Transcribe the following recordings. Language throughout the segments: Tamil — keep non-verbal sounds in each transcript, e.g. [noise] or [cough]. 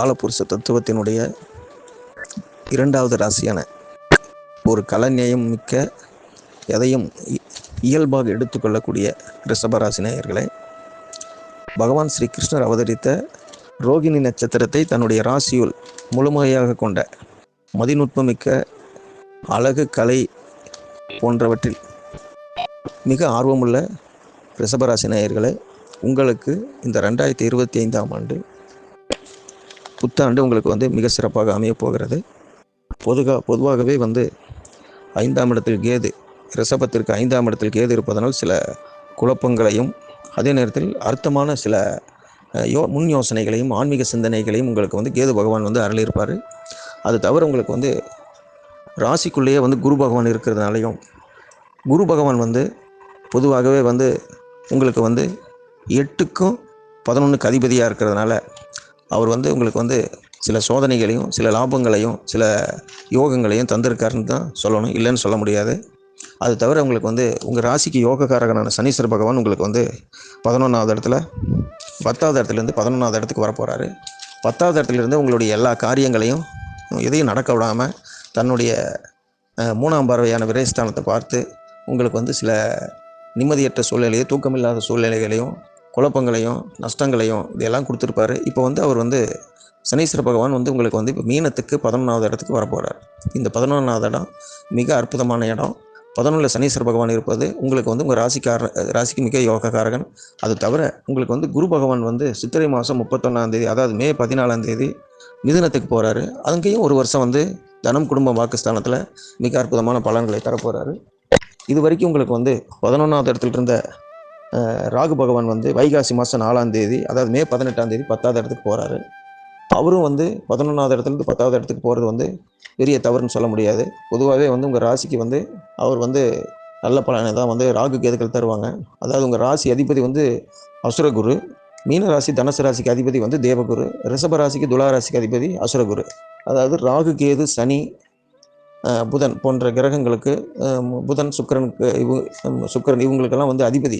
காலபுருஷ தத்துவத்தினுடைய இரண்டாவது ராசியான ஒரு கலநேயம் மிக்க எதையும் இ- இயல்பாக எடுத்துக்கொள்ளக்கூடிய ரிஷபராசி நேயர்களே பகவான் ஸ்ரீ கிருஷ்ணர் அவதரித்த ரோகிணி நட்சத்திரத்தை தன்னுடைய ராசியுள் முழுமையாக கொண்ட மதிநுட்பமிக்க அழகு கலை போன்றவற்றில் மிக ஆர்வமுள்ள ரிஷபராசி நேயர்களே உங்களுக்கு இந்த ரெண்டாயிரத்தி இருபத்தி ஐந்தாம் ஆண்டு புத்தாண்டு உங்களுக்கு வந்து மிக சிறப்பாக அமையப் போகிறது. பொதுகா பொதுவாகவே வந்து ஐந்தாம் இடத்தில் கேது ரிஷபத்திற்கு ஐந்தாம் இடத்தில் கேது இருப்பதனால் சில குழப்பங்களையும் அதே நேரத்தில் அர்த்தமான சில யோ முன் யோசனைகளையும் ஆன்மீக சிந்தனைகளையும் உங்களுக்கு வந்து கேது பகவான் வந்து அருளியிருப்பார். அது தவிர உங்களுக்கு வந்து ராசிக்குள்ளேயே வந்து குரு பகவான் இருக்கிறதுனாலையும் குரு பகவான் வந்து பொதுவாகவே வந்து உங்களுக்கு வந்து எட்டுக்கும் பதினொன்றுக்கு அதிபதியாக இருக்கிறதுனால அவர் வந்து உங்களுக்கு வந்து சில சோதனைகளையும் சில லாபங்களையும் சில யோகங்களையும் தந்திருக்காருன்னு தான் சொல்லணும். இல்லைன்னு சொல்ல முடியாது. அது தவிர உங்களுக்கு வந்து உங்கள் ராசிக்கு யோகக்காரகனான சனீஸ்வர பகவான் உங்களுக்கு வந்து பதினொன்றாவது இடத்துல பத்தாவது இடத்துலேருந்து பதினொன்றாவது இடத்துக்கு வரப்போகிறாரு பத்தாவது இடத்துலேருந்து உங்களுடைய எல்லா காரியங்களையும் எதையும் நடக்க விடாமல் தன்னுடைய மூணாம் பார்வையான விரைஸ்தானத்தை பார்த்து உங்களுக்கு வந்து சில நிம்மதியற்ற சூழ்நிலையும் தூக்கமில்லாத சூழ்நிலைகளையும் குழப்பங்களையும் நஷ்டங்களையும் இதெல்லாம் கொடுத்துருப்பாரு. இப்போ வந்து அவர் வந்து சனீஸ்வர பகவான் வந்து உங்களுக்கு வந்து இப்போ மீனத்துக்கு பதினொன்றாவது இடத்துக்கு வரப்போகிறார் இந்த பதினொன்றாவது இடம் மிக அற்புதமான இடம். பதினொன்றில் சனீஸ்வர பகவான் இருப்பது உங்களுக்கு வந்து உங்கள் ராசிக்கார ராசிக்கு மிக யோகக்காரகன். அது தவிர உங்களுக்கு வந்து குரு பகவான் வந்து சித்திரை மாதம் முப்பத்தொன்னாந்தேதி அதாவது மே பதினாலாந்தேதி மிதுனத்துக்கு போகிறாரு அங்கேயும் ஒரு வருஷம் வந்து தனம் குடும்ப வாக்குஸ்தானத்தில் மிக அற்புதமான பலன்களை தரப்போகிறாரு இது வரைக்கும் உங்களுக்கு வந்து பதினொன்றாவது இடத்துல இருந்த ராகு பகவான் வந்து வைகாசி மாதம் நாலாம் தேதி அதாவது மே பதினெட்டாம் தேதி பத்தாவது இடத்துக்கு போகிறாரு அவரும் வந்து பதினொன்றாவது இடத்துலேருந்து பத்தாவது இடத்துக்கு போகிறது வந்து பெரிய தவறுன்னு சொல்ல முடியாது. பொதுவாகவே வந்து உங்கள் ராசிக்கு வந்து அவர் வந்து நல்ல பலனை தான் வந்து ராகு கேதுக்கள் தருவாங்க. அதாவது உங்கள் ராசி அதிபதி வந்து அசுரகுரு மீன ராசி தனுசு ராசிக்கு அதிபதி வந்து தேவகுரு ரிஷப ராசிக்கு துலா ராசிக்கு அதிபதி அசுரகுரு. அதாவது ராகு கேது சனி புதன் போன்ற கிரகங்களுக்கு புதன் சுக்கிரனுக்கு இவ சுக்கரன் இவங்களுக்கெல்லாம் வந்து அதிபதி.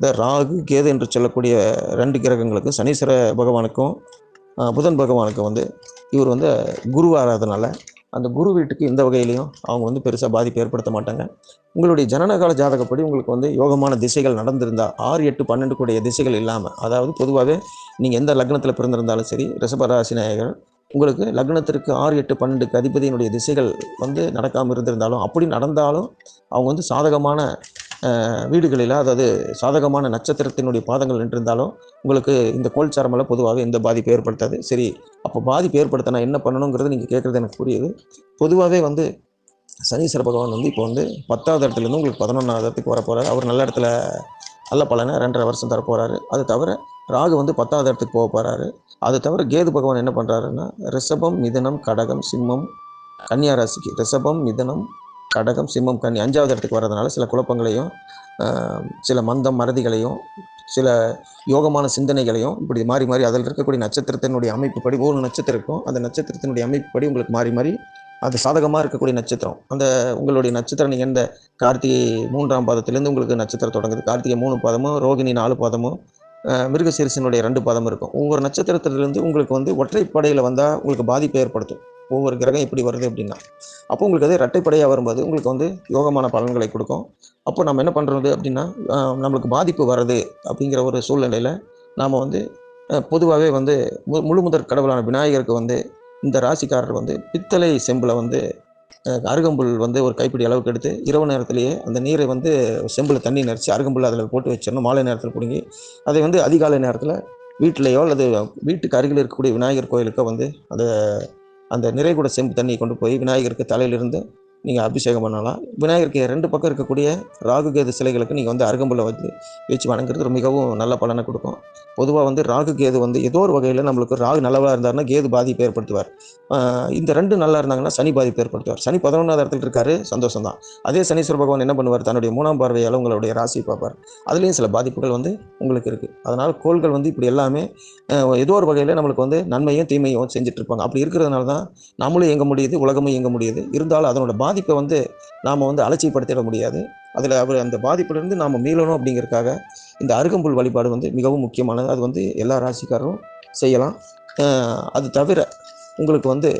இந்த ராகு கேது என்று சொல்லக்கூடிய ரெண்டு கிரகங்களுக்கும் சனீஸ்வர பகவானுக்கும் புதன் பகவானுக்கும் வந்து இவர் வந்து குருவாகிறதுனால அந்த குரு வீட்டுக்கு இந்த வகையிலையும் அவங்க வந்து பெருசாக பாதிப்பு ஏற்படுத்த மாட்டாங்க. உங்களுடைய ஜனனகால ஜாதகப்படி உங்களுக்கு வந்து யோகமான திசைகள் நடந்திருந்தா ஆறு எட்டு பன்னெண்டு கூடிய திசைகள் இல்லாமல் அதாவது பொதுவாகவே நீங்கள் எந்த லக்னத்தில் பிறந்திருந்தாலும் சரி ரிஷபராசி நாயகர் உங்களுக்கு லக்னத்திற்கு ஆறு எட்டு பன்னெண்டுக்கு அதிபதியினுடைய திசைகள் வந்து நடக்காமல் இருந்திருந்தாலும் அப்படி நடந்தாலும் அவங்க வந்து சாதகமான வீடுகளில் அதாவது சாதகமான நட்சத்திரத்தினுடைய பாதங்கள் நின்றிருந்தாலும் உங்களுக்கு இந்த கோல்சாரமெல்லாம் பொதுவாக எந்த பாதிப்பு ஏற்படுத்தாது. சரி அப்போ பாதிப்பு ஏற்படுத்தினா என்ன பண்ணணுங்கிறது நீங்கள் கேட்குறது எனக்கு புரியுது. பொதுவாகவே வந்து சனீஸ்வர பகவான் வந்து இப்போ வந்து பத்தாவது இடத்துலேருந்து உங்களுக்கு பதினொன்றாவது இடத்துக்கு வர போகிறார் அவர் நல்ல இடத்துல நல்ல பலனை ரெண்டரை வருஷம் தர போகிறாரு அது தவிர ராகு வந்து பத்தாவது இடத்துக்கு போக போகிறாரு அது தவிர கேது பகவான் என்ன பண்ணுறாருன்னா ரிஷபம் மிதனம் கடகம் சிம்மம் கன்னியா ராசிக்கு. ரிஷபம் மிதனம் கடகம் சிம்மம் கன்னி அஞ்சாவது இடத்துக்கு வர்றதுனால சில குழப்பங்களையும் சில மந்தம் மறதிகளையும் சில யோகமான சிந்தனைகளையும் இப்படி மாறி மாறி அதில் இருக்கக்கூடிய நட்சத்திரத்தினுடைய அமைப்புப்படி ஒரு நட்சத்திரம் இருக்கும். அந்த நட்சத்திரத்தினுடைய அமைப்புப்படி உங்களுக்கு மாறி மாறி அது சாதகமாக இருக்கக்கூடிய நட்சத்திரம். அந்த உங்களுடைய நட்சத்திரம் நீங்கள் இந்த கார்த்திகை மூன்றாம் பாதத்திலேருந்து உங்களுக்கு நட்சத்திரம் தொடங்குது. கார்த்திகை மூணு பாதமும் ரோகிணி நாலு பாதமும் மிருகசீரிசனுடைய ரெண்டு பாதமும் இருக்கும். ஒவ்வொரு நட்சத்திரத்திலிருந்து உங்களுக்கு வந்து ஒற்றைப்படையில் வந்தால் உங்களுக்கு பாதிப்பு ஏற்படுத்தும். ஒவ்வொரு கிரகம் எப்படி வருது அப்படின்னா. அப்போ உங்களுக்கு அது இரட்டைப்படையாக வரும்போது உங்களுக்கு வந்து யோகமான பலன்களை கொடுக்கும். அப்போ நம்ம என்ன பண்ணுறது அப்படின்னா நம்மளுக்கு பாதிப்பு வருது அப்படிங்கிற ஒரு சூழ்நிலையில் நாம் வந்து பொதுவாகவே வந்து மு- முழு முதற் கடவுளான விநாயகருக்கு வந்து இந்த ராசிக்காரர் வந்து பித்தளை செம்பில் வந்து அருகம்புல் வந்து ஒரு கைப்பிடி அளவுக்கு எடுத்து இரவு நேரத்திலேயே அந்த நீரை வந்து செம்பில் தண்ணி நிறச்சி அருகம்புல் அதில் போட்டு வச்சிடணும். மாலை நேரத்தில் பிடுங்கி அதை வந்து அதிகாலை நேரத்தில் வீட்டிலேயோ அல்லது வீட்டுக்கு அருகில் இருக்கக்கூடிய விநாயகர் கோயிலுக்கோ வந்து அதை அந்த நிறைகுட செம்பு தண்ணியை கொண்டு போய் விநாயகருக்கு தலையிலிருந்து நீங்கள் அபிஷேகம் பண்ணலாம். விநாயகருக்கு ரெண்டு பக்கம் இருக்கக்கூடிய ராகு கேது சிலைகளுக்கு நீங்கள் வந்து அருகம்புல்லை வந்து வச்சு வணங்குறது மிகவும் நல்ல பலனை கொடுக்கும். பொதுவாக வந்து ராகு கேது வந்து ஏதோ ஒரு வகையில் நம்மளுக்கு ராகு நல்லவராக இருந்தாருன்னா கேது பாதிப்பு ஏற்படுத்துவார். இந்த ரெண்டு நல்லா இருந்தாங்கன்னா சனி பாதிப்பு ஏற்படுத்துவார். சனி பதினொன்றாவது இடத்துல இருக்காரு சந்தோஷம் தான். அதே சனீஸ்வர பகவான் என்ன பண்ணுவார்? தன்னுடைய மூணாம் பார்வையால் உங்களுடைய ராசி பார்ப்பார். அதுலேயும் சில பாதிப்புகள் வந்து உங்களுக்கு இருக்குது அதனால் கோள்கள் வந்து இப்படி எல்லாமே ஏதோ ஒரு வகையில் நம்மளுக்கு வந்து நன்மையும் தீமையும் செஞ்சுட்டு இருப்பாங்க. அப்படி இருக்கிறதுனால தான் நம்மளும் இயங்க முடியுது உலகமும் இயங்க முடியுது. இருந்தாலும் அதனோட பாதிப்பை வந்து நாம் வந்து அலட்சியப்படுத்திட முடியாது. அதில் அவர் அந்த பாதிப்பிலிருந்து நாம் மீளணும் அப்படிங்கிறதுக்காக இந்த அருகம்புல் வழிபாடு வந்து மிகவும் முக்கியமானது. அது வந்து எல்லா ராசிக்காரரும் செய்யலாம். அது தவிர உங்களுக்கு வந்து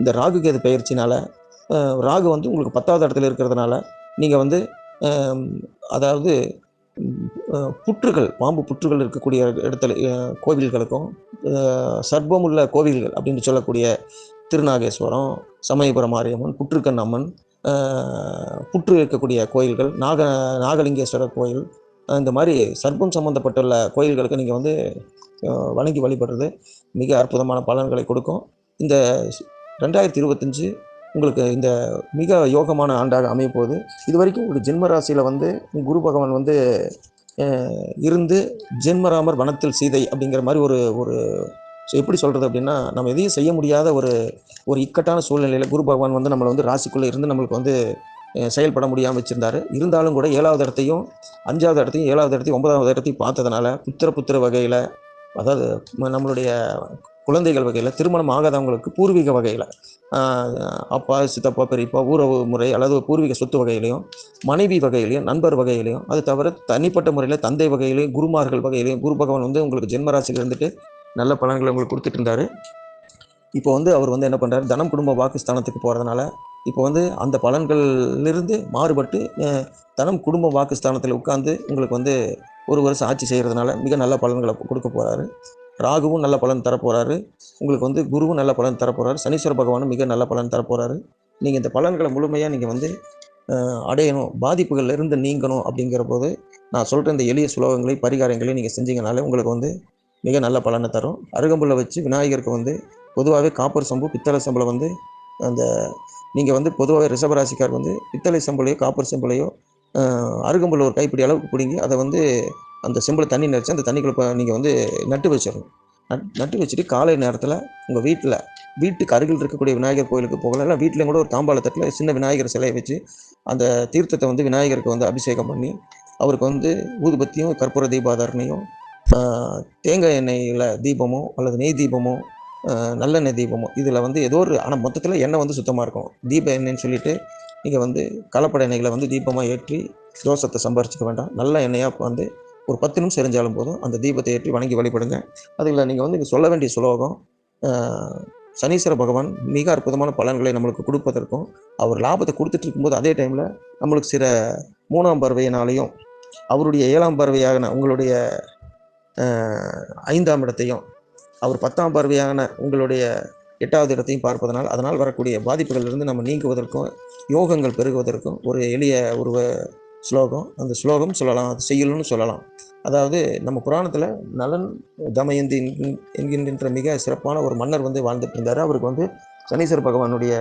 இந்த ராகு கேது பயிற்சினால் ராகு வந்து உங்களுக்கு பத்தாவது இடத்துல இருக்கிறதுனால நீங்கள் வந்து அதாவது புற்றுகள் பாம்பு புற்றுகள் இருக்கக்கூடிய இடத்துல கோவில்களுக்கும் சர்வமுள்ள கோவில்கள் அப்படின்னு சொல்லக்கூடிய திருநாகேஸ்வரம் சமயபுரம் மாரியம்மன் புற்றுக்கண் அம்மன் புற்று இருக்கக்கூடிய கோயில்கள் நாக நாகலிங்கேஸ்வரர் கோயில் இந்த மாதிரி சர்ப்பம் சம்மந்தப்பட்டுள்ள கோயில்களுக்கு நீங்கள் வந்து வணங்கி வழிபடுறது மிக அற்புதமான பலன்களை கொடுக்கும். இந்த ரெண்டாயிரத்தி இருபத்தஞ்சு உங்களுக்கு இந்த மிக யோகமான ஆண்டாக அமையப்போகுது. இது வரைக்கும் உங்களுக்கு ஜென்ம ராசியில் வந்து குரு பகவான் வந்து இருந்து ஜென்மராமர் வனத்தில் சீதை அப்படிங்கிற மாதிரி ஒரு ஒரு ஸோ எப்படி சொல்கிறது அப்படின்னா நம்ம எதையும் செய்ய முடியாத ஒரு ஒரு இக்கட்டான சூழ்நிலையில் குரு பகவான் வந்து நம்மளை வந்து ராசிக்குள்ளே இருந்து நம்மளுக்கு வந்து செயல்பட முடியாமல் வச்சுருந்தார். இருந்தாலும் கூட ஏழாவது இடத்தையும் அஞ்சாவது இடத்தையும் ஏழாவது இடத்தையும் ஒன்பதாவது இடத்தையும் பார்த்ததுனால புத்திர புத்திர வகையில் அதாவது நம்மளுடைய குழந்தைகள் வகையில் திருமணம் ஆகாதவங்களுக்கு பூர்வீக வகையில் அப்பா சித்தப்பா பெரியப்பா ஊரவு முறை அல்லது பூர்வீக சொத்து வகையிலையும் மனைவி வகையிலையும் நண்பர் வகையிலையும் அது தவிர தனிப்பட்ட முறையில் தந்தை வகையிலையும் குருமார்கள் வகையிலையும் குரு பகவான் வந்து உங்களுக்கு ஜென்மராசியில் இருந்துட்டு நல்ல பலன்களை உங்களுக்கு கொடுத்துட்டு இருந்தார். இப்போ வந்து அவர் வந்து என்ன பண்ணுறாரு தனம் குடும்ப வாக்குஸ்தானத்துக்கு போகிறதுனால இப்போ வந்து அந்த பலன்கள்லிருந்து மாறுபட்டு தனம் குடும்ப வாக்குஸ்தானத்தில் உட்காந்து உங்களுக்கு வந்து ஒரு வருஷம் ஆட்சி செய்கிறதுனால மிக நல்ல பலன்களை கொடுக்க போகிறாரு ராகுவும் நல்ல பலன் தரப்போகிறாரு உங்களுக்கு வந்து குருவும் நல்ல பலன் தரப்போகிறாரு சனீஸ்வர பகவானும் மிக நல்ல பலன் தரப்போகிறாரு நீங்கள் இந்த பலன்களை முழுமையாக நீங்கள் வந்து அடையணும். பாதிப்புகள்லேருந்து நீங்கணும் அப்படிங்கிற போது நான் சொல்கிற இந்த எளிய சுலோகங்களையும் பரிகாரங்களையும் நீங்கள் செஞ்சீங்கனாலே உங்களுக்கு வந்து மிக நல்ல பலனை தரும். அருகம்புல்லை வச்சு விநாயகருக்கு வந்து பொதுவாகவே காப்பர் சம்பு பித்தளை சம்பளை வந்து அந்த நீங்கள் வந்து பொதுவாகவே ரிஷபராசிக்கார் வந்து பித்தளை சம்பளையோ காப்பர் சம்பளையோ அருகம்புல்ல ஒரு கைப்பிடி அளவுக்கு பிடிங்கி அதை வந்து அந்த செம்பில் தண்ணி நிறச்சி அந்த தண்ணிக்குள்ள நீங்கள் வந்து நட்டு வச்சிடணும் நட் நட்டு வச்சுட்டு காலை நேரத்தில் உங்கள் வீட்டில் வீட்டுக்கு அருகில் இருக்கக்கூடிய விநாயகர் கோயிலுக்கு போகலாம். இல்லை வீட்டிலையும் கூட ஒரு தாம்பாள தட்டில் சின்ன விநாயகர் சிலையை வச்சு அந்த தீர்த்தத்தை வந்து விநாயகருக்கு வந்து அபிஷேகம் பண்ணி அவருக்கு வந்து ஊதுபத்தியும் கற்பூர தீபாதாரணையும் தேங்காய் எண்ணெயில் தீபமோ அல்லது நெய் தீபமோ நல்லெண்ணெய் தீபமோ இதில் வந்து ஏதோ ஒரு ஆனால் மொத்தத்தில் எண்ணெய் வந்து சுத்தமாக இருக்கும். தீப எண்ணெய்ன்னு சொல்லிட்டு நீங்கள் வந்து கலப்பட எண்ணெய்களை வந்து தீபமாக ஏற்றி தோசத்தை சம்பாரிச்சிக்க வேண்டாம். நல்ல எண்ணெயாக வந்து ஒரு பத்து நிமிஷம் எரிஞ்சாலும் போதும். அந்த தீபத்தை ஏற்றி வணங்கி வழிபடுங்க. அதில் நீங்கள் வந்து சொல்ல வேண்டிய சுலோகம் சனீஸ்வர பகவான் மிக அற்புதமான பலன்களை நம்மளுக்கு கொடுப்பதற்கும் அவர் லாபத்தை கொடுத்துட்டு இருக்கும்போது அதே டைமில் நம்மளுக்கு சில மூணாம் பறவையினாலையும் அவருடைய ஏழாம் பறவையாகன உங்களுடைய ஐந்தாம் இடத்தையும் அவர் பத்தாம் பார்வையான உங்களுடைய எட்டாவது இடத்தையும் பார்ப்பதனால் அதனால் வரக்கூடிய பாதிப்புகளிலிருந்து நம்ம நீங்குவதற்கும் யோகங்கள் பெருகுவதற்கும் ஒரு எளிய ஒரு ஸ்லோகம். அந்த ஸ்லோகம் சொல்லலாம் அது செய்யலும்னு சொல்லலாம். அதாவது நம்ம புராணத்தில் நலன் தமயந்தி என்கின்ற மிக சிறப்பான ஒரு மன்னர் வந்து வாழ்ந்துட்டு இருந்தார். அவருக்கு வந்து சனீஸ்வர பகவானுடைய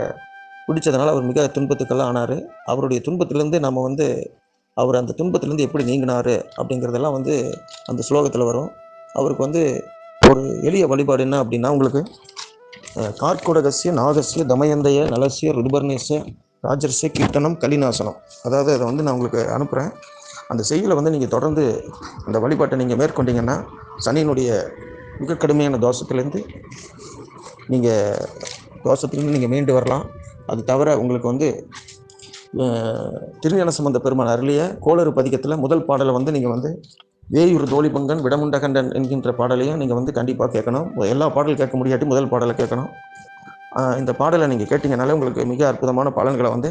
பிடிச்சதுனால அவர் மிக துன்பத்துக்கெல்லாம் ஆனார். அவருடைய துன்பத்திலேருந்து நம்ம வந்து அவர் அந்த துன்பத்திலேருந்து எப்படி நீங்கினார் அப்படிங்கிறதெல்லாம் வந்து அந்த ஸ்லோகத்தில் வரும். அவருக்கு வந்து ஒரு எளிய வழிபாடு என்ன அப்படின்னா உங்களுக்கு கார்கோடகசிய நாகசிய தமயந்தைய நலசிய ருதுபர்ணேசிய ராஜர்சிய கீர்த்தனம் கலிநாசனம். அதாவது அதை வந்து நான் உங்களுக்கு அனுப்புகிறேன் அந்த செய்தியில் வந்து நீங்கள் தொடர்ந்து அந்த வழிபாட்டை நீங்கள் மேற்கொண்டீங்கன்னா சனியினுடைய மிக கடுமையான தோஷத்துலேருந்து நீங்கள் தோஷத்துலேருந்து நீங்கள் மீண்டு வரலாம். அது தவிர உங்களுக்கு வந்து திருஞான சம்பந்த பெருமான் அருளிய கோளறு பதிகத்தில் முதல் பாடலை வந்து நீங்கள் வந்து வேயூர் தோழிபங்கன் விடமுண்டகண்டன் என்கின்ற பாடலையும் நீங்கள் வந்து கண்டிப்பாக கேட்கணும். எல்லா பாடல் கேட்க முடியாட்டி முதல் பாடலை கேட்கணும். இந்த பாடலை நீங்கள் கேட்டிங்கனாலே உங்களுக்கு மிக அற்புதமான பலன்களை வந்து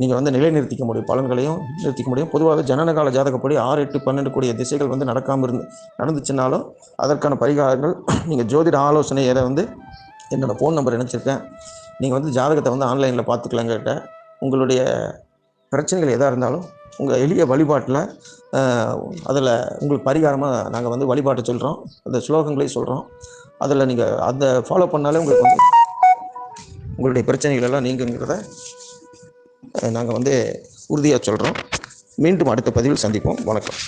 நீங்கள் வந்து நிலைநிறுத்திக்க முடியும். பலன்களையும் நிறுத்திக்க முடியும். பொதுவாக ஜனனகால ஜாதகப்படி ஆறு எட்டு பன்னெண்டு கூடிய திசைகள் வந்து நடக்காமல் இருந்து நடந்துச்சுனாலும் அதற்கான பரிகாரங்கள் [clears throat] நீங்கள் ஜோதிட ஆலோசனை இதை வந்து என்னோடய ஃபோன் நம்பர் இணைச்சிருக்கேன் நீங்கள் வந்து ஜாதகத்தை வந்து ஆன்லைனில் பார்த்துக்கலாங்கிட்ட உங்களுடைய பிரச்சனைகள் எதாக இருந்தாலும் உங்கள் எளிய வழிபாட்டில் அதில் உங்களுக்கு பரிகாரமாக நாங்கள் வந்து வழிபாட்டை சொல்கிறோம் அந்த ஸ்லோகங்களையும் சொல்கிறோம் அதில் நீங்கள் அதை ஃபாலோ பண்ணாலே உங்களுக்கு வந்து உங்களுடைய பிரச்சனைகள் எல்லாம் நீங்குங்கிறத நாங்கள் வந்து உறுதியாக சொல்கிறோம் மீண்டும் அடுத்த பதிவில் சந்திப்போம். வணக்கம்.